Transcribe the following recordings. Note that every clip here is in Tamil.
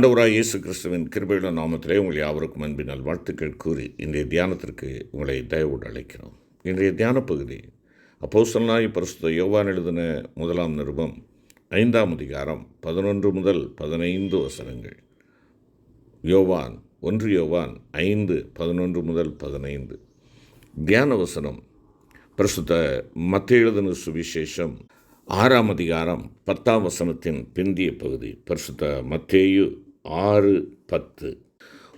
ஆண்டவராய் இயேசு கிறிஸ்துவின் கிருபையுள்ள நாமத்திலே உங்கள் யாவருக்கும் அன்பின் வாழ்த்துக்கள் கூறி இன்றைய தியானத்திற்கு உங்களை தயவோடு அழைக்கிறோம். இன்றைய தியான பகுதி அப்போசனாய் பரிசுத்த யோவான் எழுதின முதலாம் நிருபம் ஐந்தாம் அதிகாரம் பதினொன்று முதல் பதினைந்து வசனங்கள். யோவான் ஒன்று யோவான் ஐந்து பதினொன்று முதல் பதினைந்து. தியான வசனம் பிரசுத்த மத்திய எழுதின சுவிசேஷம் ஆறாம் அதிகாரம் பத்தாம் வசனத்தின் பிந்திய பகுதி பரிசுத்த மத்தேயு ஆறு பத்து.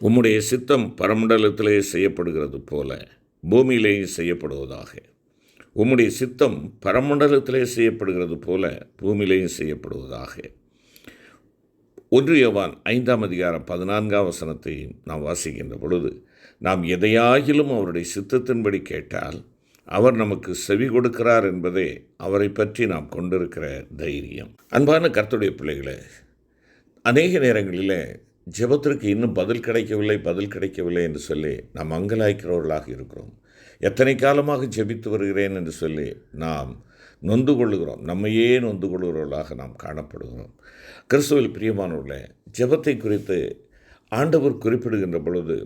உம்முடைய சித்தம் பரமண்டலத்திலே செய்யப்படுகிறது போல பூமியிலேயும் செய்யப்படுவதாக. உம்முடைய சித்தம் பரமண்டலத்திலே செய்யப்படுகிறது போல பூமியிலேயும் செய்யப்படுவதாக. ஒன்றியவான் ஐந்தாம் அதிகாரம் பதினான்காம் வசனத்தை நாம் வாசிக்கின்ற பொழுது நாம் எதையாகிலும் அவருடைய சித்தத்தின்படி கேட்டால் அவர் நமக்கு செவி கொடுக்கிறார் என்பதே அவரை பற்றி நாம் கொண்டிருக்கிற தைரியம். அன்பான கர்த்துடைய பிள்ளைகளே அநேக நேரங்களில் ஜெபத்திற்கு இன்னும் பதில் கிடைக்கவில்லை பதில் கிடைக்கவில்லை என்று சொல்லி நாம் அங்கலாய்க்கிறவர்களாக இருக்கிறோம். எத்தனை காலமாக ஜெபித்து வருகிறேன் என்று சொல்லி நாம் நொந்து கொள்ளுகிறோம். நம்மையே நொந்து கொள்கிறவர்களாக நாம் காணப்படுகிறோம். கிறிஸ்துவில் பிரியமானவர்கள ஜெபத்தை குறித்து ஆண்டவர் குறிப்பிடுகின்ற பொழுது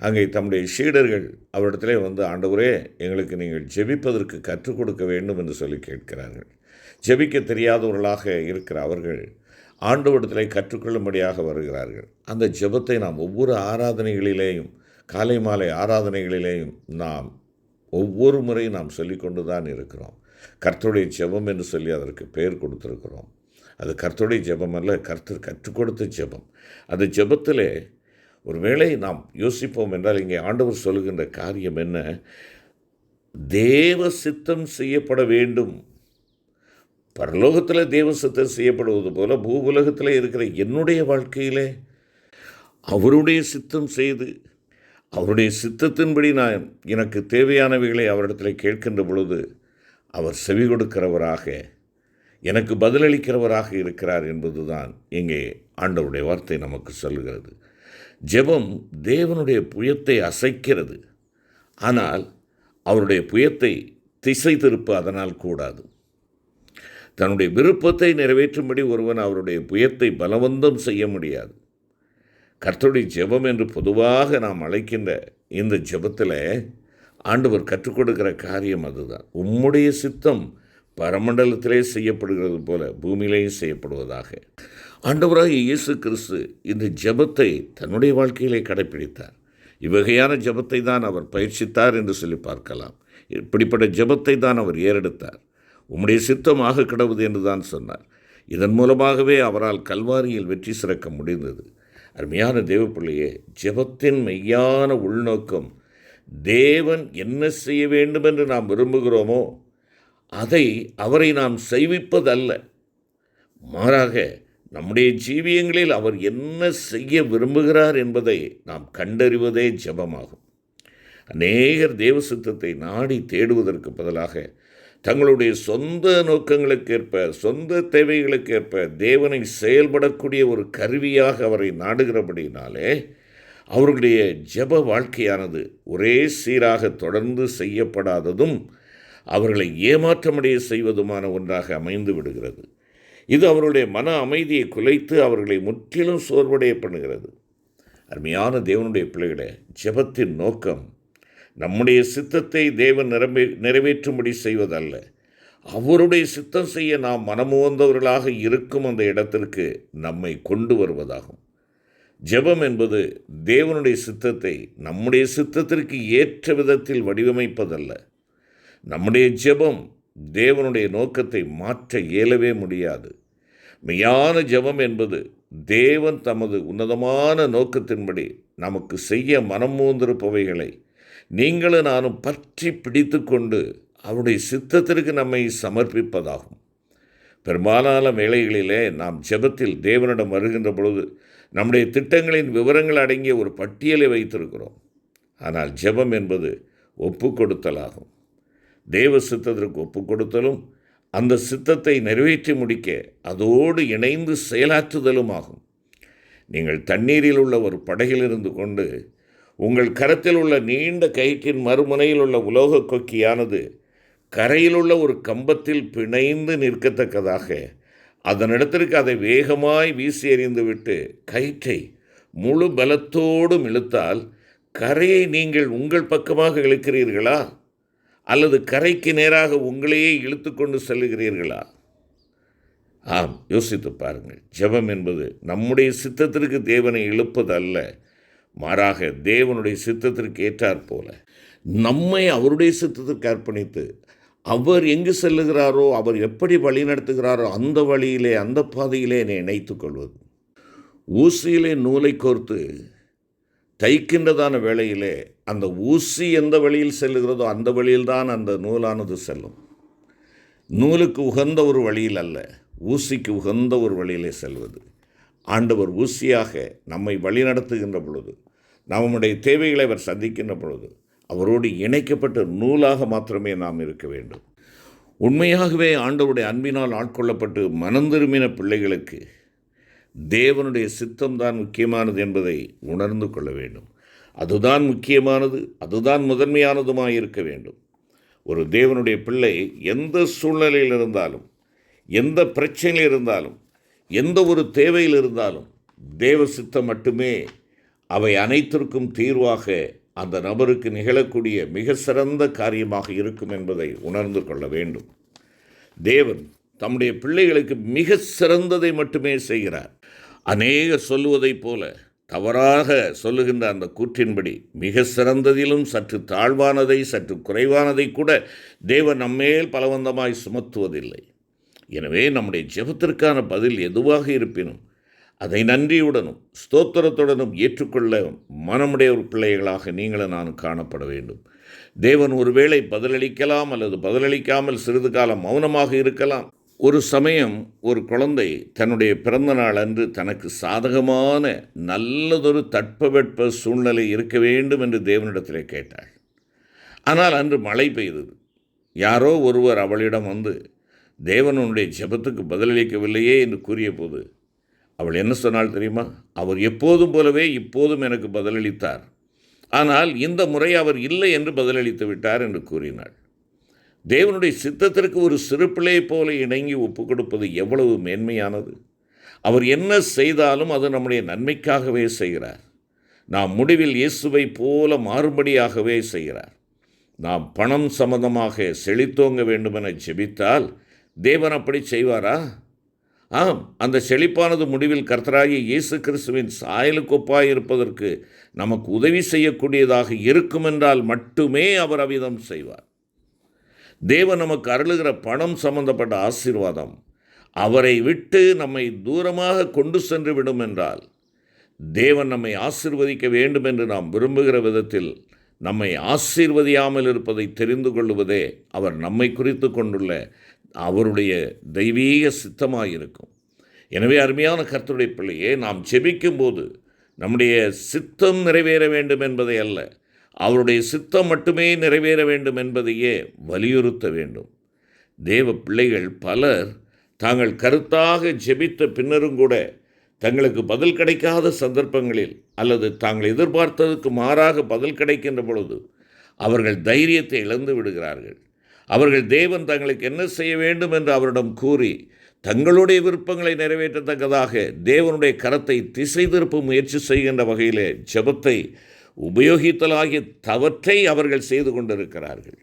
அங்கே தம்முடைய சீடர்கள் அவரிடத்திலே வந்து ஆண்டவரே எங்களுக்கு நீங்கள் ஜெபிப்பதற்கு கற்றுக் கொடுக்க வேண்டும் என்று சொல்லி கேட்கிறார்கள். ஜெபிக்க தெரியாதவர்களாக இருக்கிற அவர்கள் ஆண்டவரிடத்திலே கற்றுக்கொள்ளும்படியாக வருகிறார்கள். அந்த ஜெபத்தை நாம் ஒவ்வொரு ஆராதனைகளிலேயும் காலை மாலை ஆராதனைகளிலேயும் நாம் ஒவ்வொரு முறையும் நாம் சொல்லிக்கொண்டு தான் இருக்கிறோம். கர்த்தருடைய ஜெபம் என்று சொல்லி அதற்கு பெயர் கொடுத்துருக்கிறோம். அது கர்த்தருடைய ஜெபம் அல்ல கர்த்தர் கற்றுக் கொடுத்த ஜெபம். அந்த ஜெபத்திலே ஒருவேளை நாம் யோசிப்போம் என்றால் இங்கே ஆண்டவர் சொல்லுகின்ற காரியம் என்ன? தேவ சித்தம் செய்யப்பட வேண்டும். பரலோகத்தில் தேவ சித்தம் செய்யப்படுவது போல பூவுலகத்தில் இருக்கிற என்னுடைய வாழ்க்கையிலே அவருடைய சித்தம் செய்து அவருடைய சித்தத்தின்படி நான் எனக்கு தேவையானவைகளை அவரிடத்தில் கேட்கின்ற பொழுது அவர் செவி கொடுக்கிறவராக எனக்கு பதிலளிக்கிறவராக இருக்கிறார் என்பதுதான் இங்கே ஆண்டவருடைய வார்த்தை நமக்கு சொல்கிறது. ஜெபம் தேவனுடைய புயத்தை அசைக்கிறது. ஆனால் அவருடைய புயத்தை திசை திருப்ப அதனால் கூடாது. தன்னுடைய விருப்பத்தை நிறைவேற்றும்படி ஒருவன் அவருடைய புயத்தை பலவந்தம் செய்ய முடியாது. கர்த்தருடைய ஜெபம் என்று பொதுவாக நாம் அழைக்கின்ற இந்த ஜெபத்தில் ஆண்டவர் கற்றுக் கொடுக்கிற காரியம் அதுதான். உம்முடைய சித்தம் பரமண்டலத்திலே செய்யப்படுகிறது போல பூமியிலேயே செய்யப்படுவதாக. ஆண்டவராக இயேசு கிறிஸ்து இந்த ஜெபத்தை தன்னுடைய வாழ்க்கையிலே கடைப்பிடித்தார். இவ்வகையான ஜெபத்தை தான் அவர் பயிற்சித்தார் என்று சொல்லி பார்க்கலாம். இப்படிப்பட்ட ஜெபத்தை தான் அவர் ஏறெடுத்தார். உம்முடைய சித்தமாக கிடவுது என்று தான் சொன்னார். இதன் மூலமாகவே அவரால் கல்வாரியில் வெற்றி சிறக்க முடிந்தது. அருமையான தேவப்பிள்ளையே ஜெபத்தின் மெய்யான உள்நோக்கம் தேவன் என்ன செய்ய வேண்டும் என்று நாம் விரும்புகிறோமோ அதை அவரை நாம் செய்விப்பதல்ல. மாறாக நம்முடைய ஜீவியங்களில் அவர் என்ன செய்ய விரும்புகிறார் என்பதை நாம் கண்டறிவதே ஜபமாகும். அநேகர் தேவ சித்தத்தை நாடி தேடுவதற்கு பதிலாக தங்களுடைய சொந்த நோக்கங்களுக்கேற்ப சொந்த தேவைகளுக்கேற்ப தேவனை செயல்படக்கூடிய ஒரு கருவியாக அவரை நாடுகிறபடினாலே அவர்களுடைய ஜப வாழ்க்கையானது ஒரே சீராக தொடர்ந்து செய்யப்படாததும் அவர்களை ஏமாற்றமடைய செய்வதுமான ஒன்றாக அமைந்து விடுகிறது. இது அவருடைய மன அமைதியை குலைத்து அவர்களை முற்றிலும் சோர்வடைய பண்ணுகிறது. அருமையான தேவனுடைய பிள்ளைகளை ஜெபத்தின் நோக்கம் நம்முடைய சித்தத்தை தேவன் நிரம்பி நிறைவேற்றும்படி செய்வதல்ல. அவருடைய சித்தம் செய்ய நாம் மனமுவந்தவர்களாக இருக்கும் அந்த இடத்திற்கு நம்மை கொண்டு வருவதாகும். ஜெபம் என்பது தேவனுடைய சித்தத்தை நம்முடைய சித்தத்திற்கு ஏற்ற விதத்தில் வடிவமைப்பதல்ல. நம்முடைய ஜெபம் தேவனுடைய நோக்கத்தை மாற்ற இயலவே முடியாது. மெய்யான ஜெபம் என்பது தேவன் தமது உன்னதமான நோக்கத்தின்படி நமக்கு செய்ய மனம் மூந்திருப்பவைகளை நீங்களும் நானும் பற்றி பிடித்து கொண்டு அவருடைய சித்தத்திற்கு நம்மை சமர்ப்பிப்பதாகும். பெரும்பாலான வேளைகளிலே நாம் ஜெபத்தில் தேவனிடம் வருகின்ற பொழுது நம்முடைய திட்டங்களின் விவரங்கள் அடங்கிய ஒரு பட்டியலை வைத்திருக்கிறோம். ஆனால் ஜெபம் என்பது ஒப்பு கொடுத்தலாகும் தேவ சித்தத்திற்கு ஒப்பு கொடுத்தலும் அந்த சித்தத்தை நிறைவேற்றி முடிக்க அதோடு இணைந்து செயலாற்றுதலும் ஆகும். நீங்கள் தண்ணீரில் உள்ள ஒரு படகில் இருந்து கொண்டு உங்கள் கரத்தில் உள்ள நீண்ட கயிற்றின் மறுமுனையில் உள்ள உலோக கொக்கியானது கரையில் உள்ள ஒரு கம்பத்தில் பிணைந்து நிற்கத்தக்கதாக. அதனிடத்திற்கு அதை வேகமாய் வீசி எறிந்துவிட்டு கயிற்றை முழு பலத்தோடும் இழுத்தால் கரையை நீங்கள் உங்கள் பக்கமாக இழுக்கிறீர்களா? அல்லது கரைக்கு நேராக உங்களையே இழுத்து கொண்டு செல்லுகிறீர்களா ஆம் யோசித்து பாருங்கள். ஜெபம் என்பது நம்முடைய சித்தத்திற்கு தேவனை இழுப்பது அல்ல மாறாக தேவனுடைய சித்தத்திற்கு ஏற்றாற் போல நம்மை அவருடைய சித்தத்திற்கு அர்ப்பணித்து அவர் எங்கு செல்லுகிறாரோ அவர் எப்படி வழி நடத்துகிறாரோ அந்த வழியிலே அந்த பாதையிலே என்னை இணைத்து கொள்வது. ஊசியிலே நூலை கோர்த்து தைக்கின்றதான வேளையிலே அந்த ஊசி எந்த வழியில் செல்லுகிறதோ அந்த வழியில்தான் அந்த நூலானது செல்லும். நூலுக்கு உகந்த ஒரு வழியில் அல்ல ஊசிக்கு உகந்த ஒரு வழியிலே செல்வது. ஆண்டவர் ஊசியாக நம்மை வழிநடத்துகின்ற பொழுது நம்முடைய தேவைகளை அவர் சந்திக்கின்ற பொழுது அவரோடு இணைக்கப்பட்ட நூலாக மாத்திரமே நாம் இருக்க வேண்டும். உண்மையாகவே ஆண்டவருடைய அன்பினால் ஆட்கொள்ளப்பட்டு மனந்திரும்பின பிள்ளைகளுக்கு தேவனுடைய சித்தம்தான் முக்கியமானது என்பதை உணர்ந்து கொள்ள வேண்டும். அதுதான் முக்கியமானது அதுதான் முதன்மையானதுமாய் இருக்க வேண்டும். ஒரு தேவனுடைய பிள்ளை எந்த சூழ்நிலையில் இருந்தாலும் எந்த பிரச்சனையில் இருந்தாலும் எந்த ஒரு தேவையில் இருந்தாலும் தேவ சித்தம் மட்டுமே அவை அனைத்திற்கும் தீர்வாக அந்த நபருக்கு நிகழக்கூடிய மிக சிறந்த காரியமாக இருக்கும் என்பதை உணர்ந்து கொள்ள வேண்டும். தேவன் தம்முடைய பிள்ளைகளுக்கு மிக சிறந்ததை மட்டுமே செய்கிறார். அநேக சொல்லுவதைப் போல தவறாக சொல்லுகின்ற அந்த கூற்றின்படி மிக சிறந்ததிலும் சற்று தாழ்வானதை சற்று குறைவானதை கூட தேவன் நம்மேல் பலவந்தமாய் சுமத்துவதில்லை. எனவே நம்முடைய ஜெபத்திற்கான பதில் எதுவாக இருப்பினும் அதை நன்றியுடனும் ஸ்தோத்திரத்துடனும் ஏற்றுக்கொள்ள மனமுடைய ஒரு பிள்ளைகளாக நீங்களும் நான் காணப்பட வேண்டும். தேவன் ஒருவேளை பதிலளிக்கலாம் அல்லது பதிலளிக்காமல் சிறிது காலம் மௌனமாக இருக்கலாம். ஒரு சமயம் ஒரு குழந்தை தன்னுடைய பிறந்த நாள் அன்று தனக்கு சாதகமான நல்லதொரு தட்பவெட்ப சூழ்நிலை இருக்க வேண்டும் என்று தேவனிடத்திலே கேட்டாள். ஆனால் அன்று மழை பெய்தது. யாரோ ஒருவர் அவளிடம் வந்து தேவனுடைய ஜெபத்துக்கு பதிலளிக்கவில்லையே என்று கூறியபோது அவள் என்ன சொன்னாள் தெரியுமா? அவர் எப்போதும் போலவே இப்போதும் எனக்கு பதிலளித்தார். ஆனால் இந்த முறை அவர் இல்லை என்று பதிலளித்து விட்டார் என்று கூறினாள். தேவனுடைய சித்தத்திற்கு ஒரு சிறு பிள்ளை போல இணங்கி ஒப்புக் கொடுப்பது எவ்வளவு மேன்மையானது. அவர் என்ன செய்தாலும் அது நம்முடைய நன்மைக்காகவே செய்கிறார். நாம் முடிவில் இயேசுவை போல மாறுபடியாகவே செய்கிறார். நாம் பணம் சம்பந்தமாக செழித்தோங்க வேண்டுமென ஜெபித்தால் தேவன் அப்படி செய்வாரா? ஆம் அந்த செழிப்பானது முடிவில் கர்த்தராகிய இயேசு கிறிஸ்துவின் சாயலுக்கொப்பாய் இருப்பதற்கு நமக்கு உதவி செய்யக்கூடியதாக இருக்குமென்றால் மட்டுமே அவர் அவ்விதம் செய்வார். தேவன் நமக்கு அருளுகிற பணம் சம்பந்தப்பட்ட ஆசீர்வாதம் அவரை விட்டு நம்மை தூரமாக கொண்டு சென்று விடும் என்றால் தேவன் நம்மை ஆசிர்வதிக்க வேண்டும் என்று நாம் விரும்புகிற விதத்தில் நம்மை ஆசீர்வதியாமல் இருப்பதை தெரிந்து கொள்வதே அவர் நம்மை குறித்து கொண்டுள்ள அவருடைய தெய்வீக சித்தமாக இருக்கும் எனவே அருமையான கர்த்தருடைய பிள்ளையே நாம் செபிக்கும்போது நம்முடைய சித்தம் நிறைவேற வேண்டும் என்பதை அல்ல அவருடைய சித்தம் மட்டுமே நிறைவேற வேண்டும் என்பதையே வலியுறுத்த வேண்டும். தேவ பிள்ளைகள் பலர் தாங்கள் கருத்தாக ஜெபித்த பின்னரும் கூட தங்களுக்கு பதில் கிடைக்காத சந்தர்ப்பங்களில் அல்லது தாங்கள் எதிர்பார்த்ததுக்கு மாறாக பதில் கிடைக்கின்ற பொழுது அவர்கள் தைரியத்தை இழந்து விடுகிறார்கள். அவர்கள் தேவன் தங்களுக்கு என்ன செய்ய வேண்டும் என்று அவரிடம் கூறி தங்களுடைய விருப்பங்களை நிறைவேற்றத்தக்கதாக தேவனுடைய கரத்தை திசை திருப்பும் முயற்சி செய்கின்ற வகையிலே ஜெபத்தை உபயோகித்தலாகிய தவற்றை அவர்கள் செய்து கொண்டிருக்கிறார்கள்.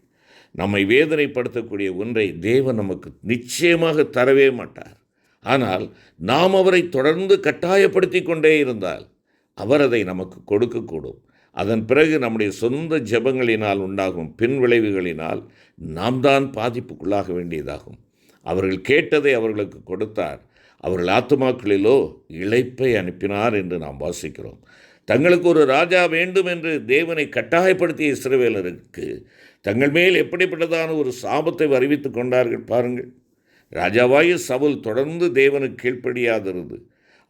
நம்மை வேதனைப்படுத்தக்கூடிய ஒன்றை தேவன் நமக்கு நிச்சயமாக தரவே மாட்டார். ஆனால் நாம் அவரை தொடர்ந்து கட்டாயப்படுத்தி கொண்டே இருந்தால் அவர் அதை நமக்கு கொடுக்கக்கூடும். அதன் பிறகு நம்முடைய சொந்த ஜெபங்களினால் உண்டாகும் பின் விளைவுகளினால் நாம் தான் பாதிப்புக்குள்ளாக வேண்டியதாகும். அவர்கள் கேட்டதை அவர்களுக்கு கொடுத்தார். அவர்கள் ஆத்துமாக்களிலோ இழைப்பை அனுப்பினார் என்று நாம் வாசிக்கிறோம். தங்களுக்கு ஒரு ராஜா வேண்டும் என்று தேவனை கட்டாயப்படுத்திய இஸ்ரவேலருக்கு தங்கள் மேல் எப்படிப்பட்டதான ஒரு சாபத்தை அறிவித்து கொண்டார்கள் பாருங்கள். ராஜாவாய சவுல் தொடர்ந்து தேவனுக்கு கீழ்ப்படியாதிருந்து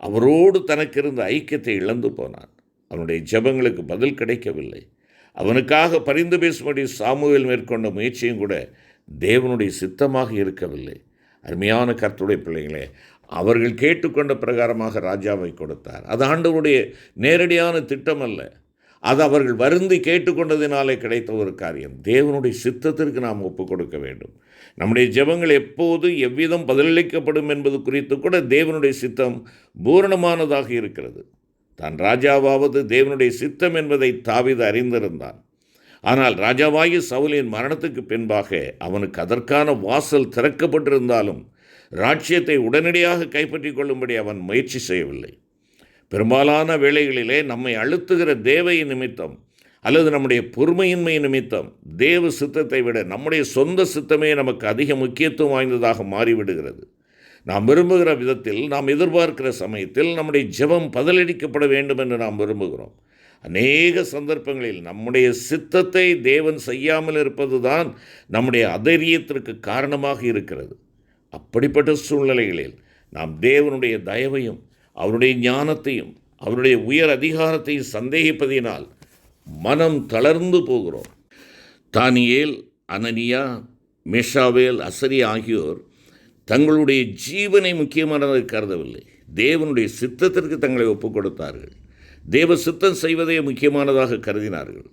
அவரோடு தனக்கு இருந்த ஐக்கியத்தை இழந்து போனார் அவனுடைய ஜெபங்களுக்கு பதில் கிடைக்கவில்லை. அவனுக்காக பரிந்து பேசும்படி சாமுவேல் மேற்கொண்ட முயற்சியும் கூட தேவனுடைய சித்தமாக இருக்கவில்லை. அருமையான கர்த்துடைய பிள்ளைகளே அவர்கள் கேட்டுக்கொண்ட பிரகாரமாக ராஜாவை கொடுத்தார். அது ஆண்டவருடைய நேரடியான திட்டம் அல்ல அது அவர்கள் வருந்தி கேட்டுக்கொண்டதினாலே கிடைத்த ஒரு காரியம். தேவனுடைய சித்தத்திற்கு நாம் ஒப்புக் கொடுக்க வேண்டும். நம்முடைய ஜெபங்கள் எப்போது எவ்விதம் பதிலளிக்கப்படும் என்பது குறித்து கூட தேவனுடைய சித்தம் பூரணமானதாக இருக்கிறது. தான் ராஜாவாவது தேவனுடைய சித்தம் என்பதை தாவித அறிந்திருந்தான். ஆனால் ராஜாவாகி சவுலின் மரணத்துக்கு பின்பாக அவனுக்கு அதற்கான வாசல் திறக்கப்பட்டிருந்தாலும் ராஜ்யத்தை உடனடியாக கைப்பற்றி கொள்ளும்படி அவன் முயற்சி செய்யவில்லை. பெரும்பாலான வேளைகளிலே நம்மை அழுத்துகிற தேவை நிமித்தம் அல்லது நம்முடைய பொறுமையின்மை நிமித்தம் தேவ சித்தத்தை விட நம்முடைய சொந்த சித்தமே நமக்கு அதிக முக்கியத்துவம் வாய்ந்ததாக மாறிவிடுகிறது. நாம் விரும்புகிற விதத்தில் நாம் எதிர்பார்க்கிற சமயத்தில் நம்முடைய ஜெபம் பதிலளிக்கப்பட வேண்டும் என்று நாம் விரும்புகிறோம். அநேக சந்தர்ப்பங்களில் நம்முடைய சித்தத்தை தேவன் செய்யாமல் இருப்பது தான் நம்முடைய அதைரியத்திற்கு காரணமாக இருக்கிறது. அப்படிப்பட்ட சூழ்நிலைகளில் நாம் தேவனுடைய தயவையும் அவருடைய ஞானத்தையும் அவருடைய உயர் அதிகாரத்தையும் சந்தேகிப்பதினால் மனம் தளர்ந்து போகிறோம். தானியேல் அனனியா மேஷாவேல் அசரி ஆகியோர் தங்களுடைய ஜீவனை முக்கியமானதாக கருதவில்லை. தேவனுடைய சித்தத்திற்கு தங்களை ஒப்புக் கொடுத்தார்கள் தேவ சித்தம் செய்வதே முக்கியமானதாக கருதினார்கள்.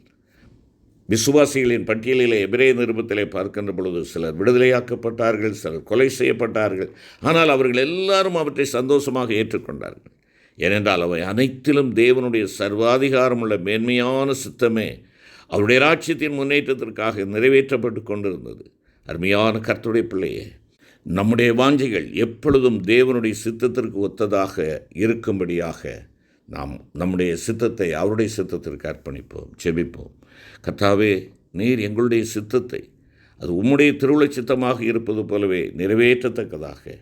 விசுவாசிகளின் பட்டியலிலே எபிரே நிருபத்திலே பார்க்கின்ற பொழுது சிலர் விடுதலையாக்கப்பட்டார்கள் சிலர் கொலை செய்யப்பட்டார்கள். ஆனால் அவர்கள் எல்லாரும் அவற்றை சந்தோஷமாக ஏற்றுக்கொண்டார்கள். ஏனென்றால் அவை அனைத்திலும் தேவனுடைய சர்வாதிகாரமுள்ள மேன்மையான சித்தமே அவருடைய ராட்சியத்தின் முன்னேற்றத்திற்காக நிறைவேற்றப்பட்டு கொண்டிருந்தது. அருமையான கர்த்துடைய பிள்ளையே நம்முடைய வாஞ்சைகள் எப்பொழுதும் தேவனுடைய சித்தத்திற்கு ஒத்ததாக இருக்கும்படியாக நாம் நம்முடைய சித்தத்தை அவருடைய சித்தத்திற்கு அர்ப்பணிப்போம் செபிப்போம். கர்த்தாவே நீர் எங்களுடைய சித்தத்தை அது உம்முடைய திருவுள சித்தமாக இருப்பது போலவே நிறைவேற்றத்தக்கதாக.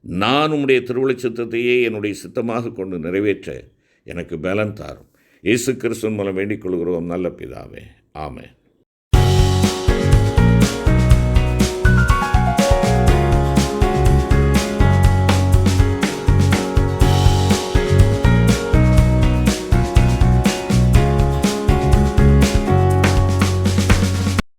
நான் உம்முடைய திருவுளச் சித்தத்தையே என்னுடைய சித்தமாக கொண்டு நிறைவேற்ற எனக்கு பலன் தாரும். இயேசு கிறிஸ்துவின் மூலம் வேண்டிக் கொள்கிறோம் நல்ல பிதாவே. ஆமென்.